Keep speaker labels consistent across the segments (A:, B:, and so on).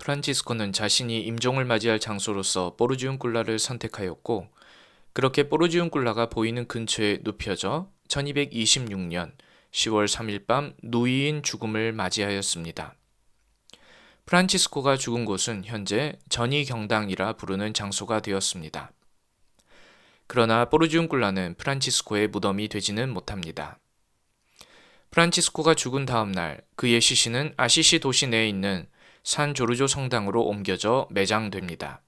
A: 프란치스코는 자신이 임종을 맞이할 장소로서 포르지움굴라를 선택하였고 그렇게 포르지움굴라가 보이는 근처에 눕혀져 1226년 10월 3일 밤 누이인 죽음을 맞이하였습니다. 프란치스코가 죽은 곳은 현재 전이경당이라 부르는 장소가 되었습니다. 그러나 포르지움굴라는 프란치스코의 무덤이 되지는 못합니다. 프란치스코가 죽은 다음 날 그의 시신은 아시시 도시 내에 있는 산 조르조 성당으로 옮겨져 매장됩니다.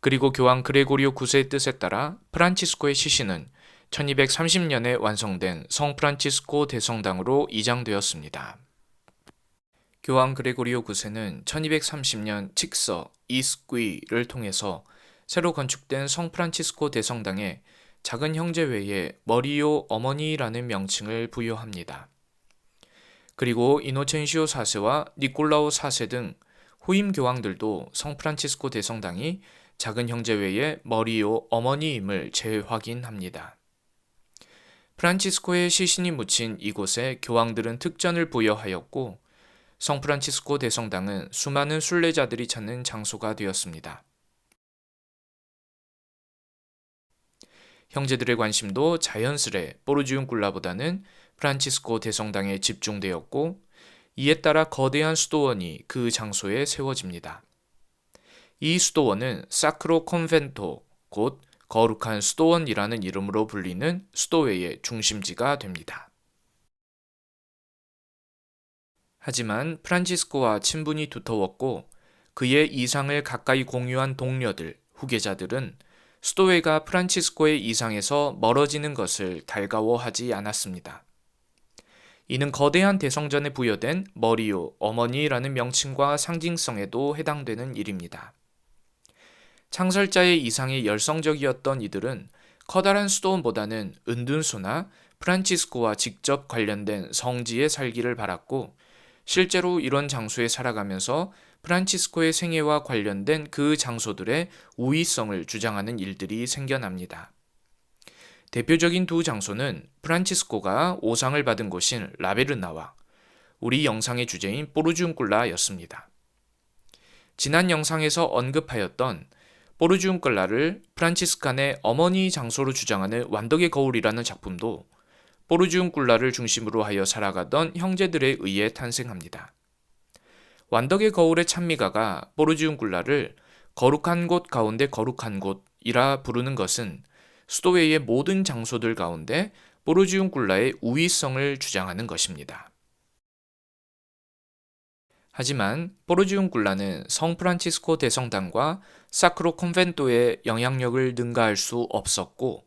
A: 그리고 교황 그레고리오 9세의 뜻에 따라 프란치스코의 시신은 1230년에 완성된 성 프란치스코 대성당으로 이장되었습니다. 교황 그레고리오 9세는 1230년 칙서 이스귀를 통해서 새로 건축된 성 프란치스코 대성당에 작은 형제 외에 머리오 어머니라는 명칭을 부여합니다. 그리고 이노첸시오 4세와 니콜라오 4세 등 후임 교황들도 성 프란치스코 대성당이 작은 형제 외에 머리오 어머니임을 재확인합니다. 프란치스코의 시신이 묻힌 이곳에 교황들은 특전을 부여하였고 성 프란치스코 대성당은 수많은 순례자들이 찾는 장소가 되었습니다. 형제들의 관심도 자연스레 포르지움 굴라보다는 프란치스코 대성당에 집중되었고 이에 따라 거대한 수도원이 그 장소에 세워집니다. 이 수도원은 사크로 콘벤토 곧 거룩한 수도원이라는 이름으로 불리는 수도회의 중심지가 됩니다. 하지만 프란치스코와 친분이 두터웠고 그의 이상을 가까이 공유한 동료들, 후계자들은 수도회가 프란치스코의 이상에서 멀어지는 것을 달가워하지 않았습니다. 이는 거대한 대성전에 부여된 머리오, 어머니라는 명칭과 상징성에도 해당되는 일입니다. 창설자의 이상이 열성적이었던 이들은 커다란 수도원보다는 은둔소나 프란치스코와 직접 관련된 성지에 살기를 바랐고 실제로 이런 장소에 살아가면서 프란치스코의 생애와 관련된 그 장소들의 우위성을 주장하는 일들이 생겨납니다. 대표적인 두 장소는 프란치스코가 오상을 받은 곳인 라베르나와 우리 영상의 주제인 포르지움꿀라였습니다. 지난 영상에서 언급하였던 포르지움꿀라를 프란치스칸의 어머니 장소로 주장하는 완덕의 거울이라는 작품도 포르지움꿀라를 중심으로 하여 살아가던 형제들에 의해 탄생합니다. 완덕의 거울의 찬미가가 포르지움꿀라를 거룩한 곳 가운데 거룩한 곳이라 부르는 것은 수도회의 모든 장소들 가운데 보르지움 굴라의 우위성을 주장하는 것입니다. 하지만 포르지움 굴라는 성 프란치스코 대성당과 사크로 콘벤토의 영향력을 능가할 수 없었고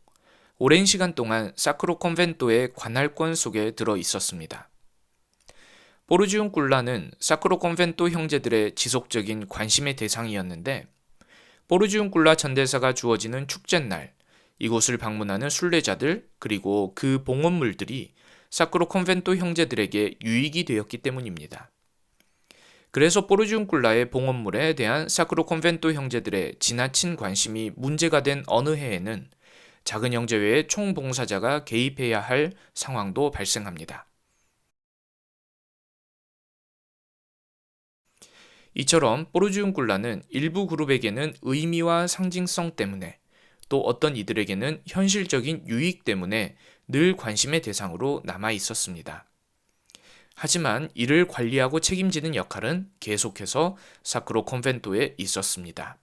A: 오랜 시간 동안 사크로 콘벤토의 관할권 속에 들어 있었습니다. 포르지움 굴라는 사크로 콘벤토 형제들의 지속적인 관심의 대상이었는데 포르지움 굴라 전대사가 주어지는 축제날 이곳을 방문하는 순례자들 그리고 그 봉헌물들이 사크로 콘벤토 형제들에게 유익이 되었기 때문입니다. 그래서 포르지움꿀라의 봉헌물에 대한 사크로 콘벤토 형제들의 지나친 관심이 문제가 된 어느 해에는 작은 형제회의 총봉사자가 개입해야 할 상황도 발생합니다. 이처럼 포르지움꿀라는 일부 그룹에게는 의미와 상징성 때문에 또 어떤 이들에게는 현실적인 유익 때문에 늘 관심의 대상으로 남아 있었습니다. 하지만 이를 관리하고 책임지는 역할은 계속해서 사크로 콘벤토에 있었습니다.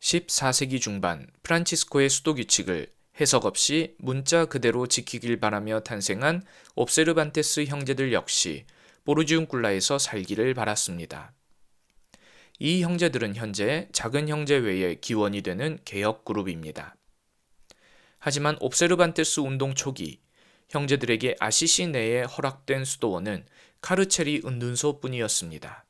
A: 14세기 중반 프란치스코의 수도 규칙을 해석 없이 문자 그대로 지키길 바라며 탄생한 옵세르반테스 형제들 역시 보르지움굴라에서 살기를 바랐습니다. 이 형제들은 현재 작은 형제 외의 기원이 되는 개혁 그룹입니다. 하지만 옵세르반테스 운동 초기 형제들에게 아시시 내에 허락된 수도원은 카르체리 은둔소 뿐이었습니다.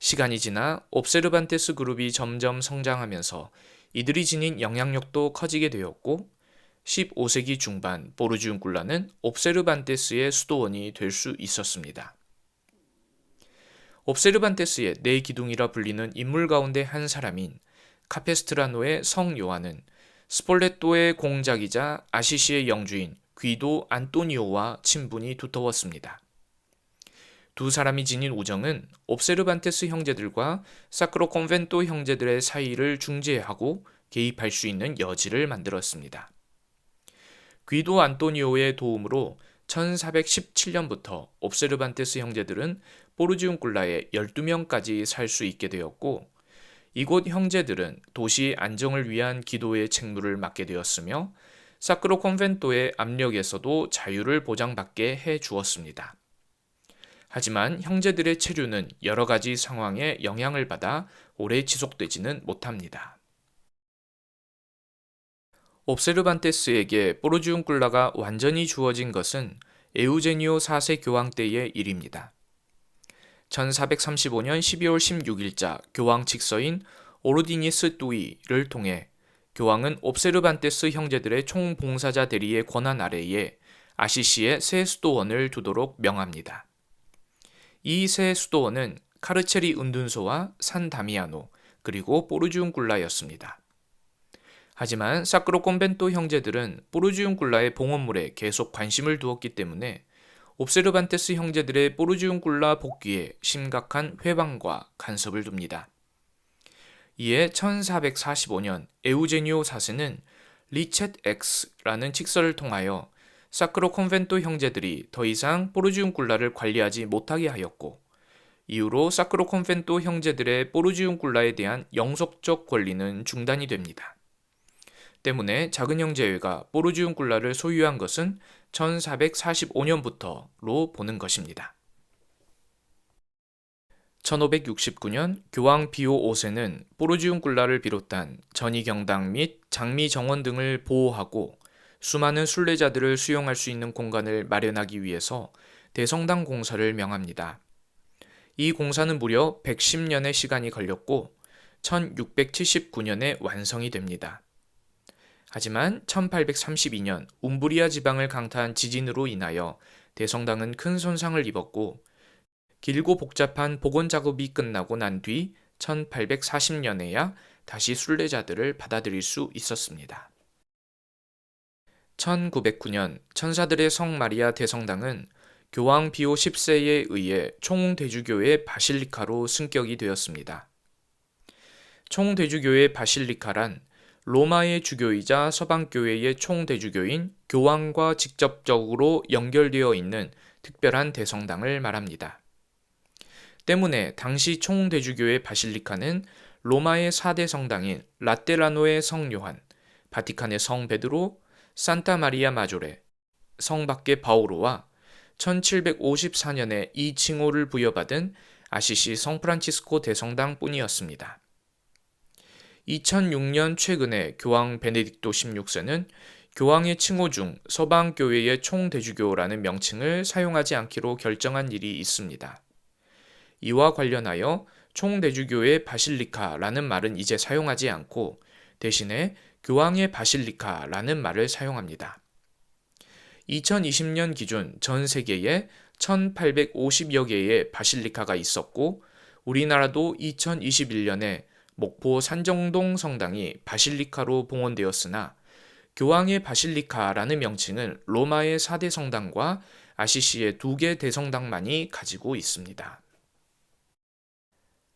A: 시간이 지나 옵세르반테스 그룹이 점점 성장하면서 이들이 지닌 영향력도 커지게 되었고 15세기 중반 보르지움굴라는 옵세르반테스의 수도원이 될 수 있었습니다. 옵세르반테스의 네 기둥이라 불리는 인물 가운데 한 사람인 카페스트라노의 성 요한은 스폴레토의 공작이자 아시시의 영주인 귀도 안토니오와 친분이 두터웠습니다. 두 사람이 지닌 우정은 옵세르반테스 형제들과 사크로 콘벤토 형제들의 사이를 중재하고 개입할 수 있는 여지를 만들었습니다. 귀도 안토니오의 도움으로 1417년부터 옵세르반테스 형제들은 포르지움굴라에 12명까지 살 수 있게 되었고 이곳 형제들은 도시 안정을 위한 기도의 책무를 맡게 되었으며 사크로 콘벤토의 압력에서도 자유를 보장받게 해 주었습니다. 하지만 형제들의 체류는 여러 가지 상황에 영향을 받아 오래 지속되지는 못합니다. 옵세르반테스에게 포르지움굴라가 완전히 주어진 것은 에우제니오 4세 교황 때의 일입니다. 1435년 12월 16일자 교황 직서인 오르디니스 뚜이를 통해 교황은 옵세르반테스 형제들의 총봉사자 대리의 권한 아래에 아시시에 새 수도원을 두도록 명합니다. 이 새 수도원은 카르체리 은둔소와 산 다미아노 그리고 포르지움굴라였습니다. 하지만 사크로 콘벤토 형제들은 포르지움굴라의 봉헌물에 계속 관심을 두었기 때문에 옵세르반테스 형제들의 포르지움굴라 복귀에 심각한 회방과 간섭을 둡니다. 이에 1445년 에우제니오 4세는 리쳇 X라는 칙서를 통하여 사크로 콘벤토 형제들이 더 이상 포르지움굴라를 관리하지 못하게 하였고 이후로 사크로 콘벤토 형제들의 포르지움굴라에 대한 영속적 권리는 중단이 됩니다. 때문에 작은 형제회가 포르지움 굴라를 소유한 것은 1445년부터로 보는 것입니다. 1569년 교황 비오 5세는 포르지움 굴라를 비롯한 전이경당 및 장미 정원 등을 보호하고 수많은 순례자들을 수용할 수 있는 공간을 마련하기 위해서 대성당 공사를 명합니다. 이 공사는 무려 110년의 시간이 걸렸고 1679년에 완성이 됩니다. 하지만 1832년 움브리아 지방을 강타한 지진으로 인하여 대성당은 큰 손상을 입었고 길고 복잡한 복원 작업이 끝나고 난 뒤 1840년에야 다시 순례자들을 받아들일 수 있었습니다. 1909년 천사들의 성 마리아 대성당은 교황 비오 10세에 의해 총대주교의 바실리카로 승격이 되었습니다. 총대주교의 바실리카란 로마의 주교이자 서방교회의 총대주교인 교황과 직접적으로 연결되어 있는 특별한 대성당을 말합니다. 때문에 당시 총대주교의 바실리카는 로마의 4대 성당인 라테라노의 성 요한, 바티칸의 성 베드로, 산타 마리아 마조레, 성 밖의 바오로와 1754년에 이 칭호를 부여받은 아시시 성 프란치스코 대성당 뿐이었습니다. 2006년 최근에 교황 베네딕토 16세는 교황의 칭호 중 서방교회의 총대주교라는 명칭을 사용하지 않기로 결정한 일이 있습니다. 이와 관련하여 총대주교의 바실리카라는 말은 이제 사용하지 않고 대신에 교황의 바실리카라는 말을 사용합니다. 2020년 기준 전 세계에 1850여 개의 바실리카가 있었고 우리나라도 2021년에 목포 산정동 성당이 바실리카로 봉헌되었으나 교황의 바실리카라는 명칭은 로마의 4대 성당과 아시시의 두 개 대성당만이 가지고 있습니다.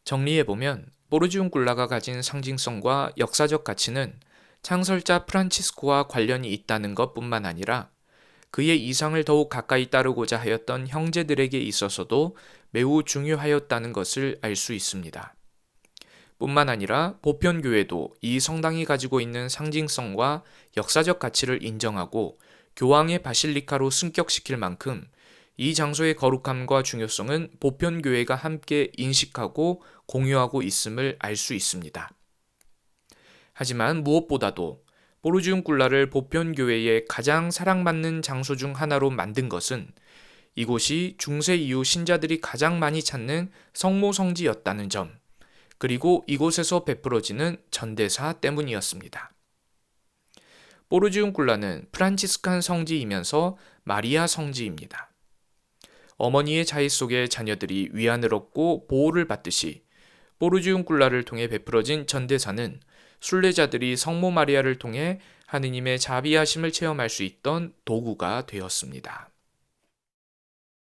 A: 정리해보면 보르지움 굴라가 가진 상징성과 역사적 가치는 창설자 프란치스코와 관련이 있다는 것 뿐만 아니라 그의 이상을 더욱 가까이 따르고자 하였던 형제들에게 있어서도 매우 중요하였다는 것을 알 수 있습니다. 뿐만 아니라 보편교회도 이 성당이 가지고 있는 상징성과 역사적 가치를 인정하고 교황의 바실리카로 승격시킬 만큼 이 장소의 거룩함과 중요성은 보편교회가 함께 인식하고 공유하고 있음을 알 수 있습니다. 하지만 무엇보다도 보르지움 굴라를 보편교회의 가장 사랑받는 장소 중 하나로 만든 것은 이곳이 중세 이후 신자들이 가장 많이 찾는 성모 성지였다는 점, 그리고 이곳에서 베풀어지는 전대사 때문이었습니다. 보르지움굴라는 프란치스칸 성지이면서 마리아 성지입니다. 어머니의 자의 속에 자녀들이 위안을 얻고 보호를 받듯이 보르지움굴라를 통해 베풀어진 전대사는 순례자들이 성모 마리아를 통해 하느님의 자비하심을 체험할 수 있던 도구가 되었습니다.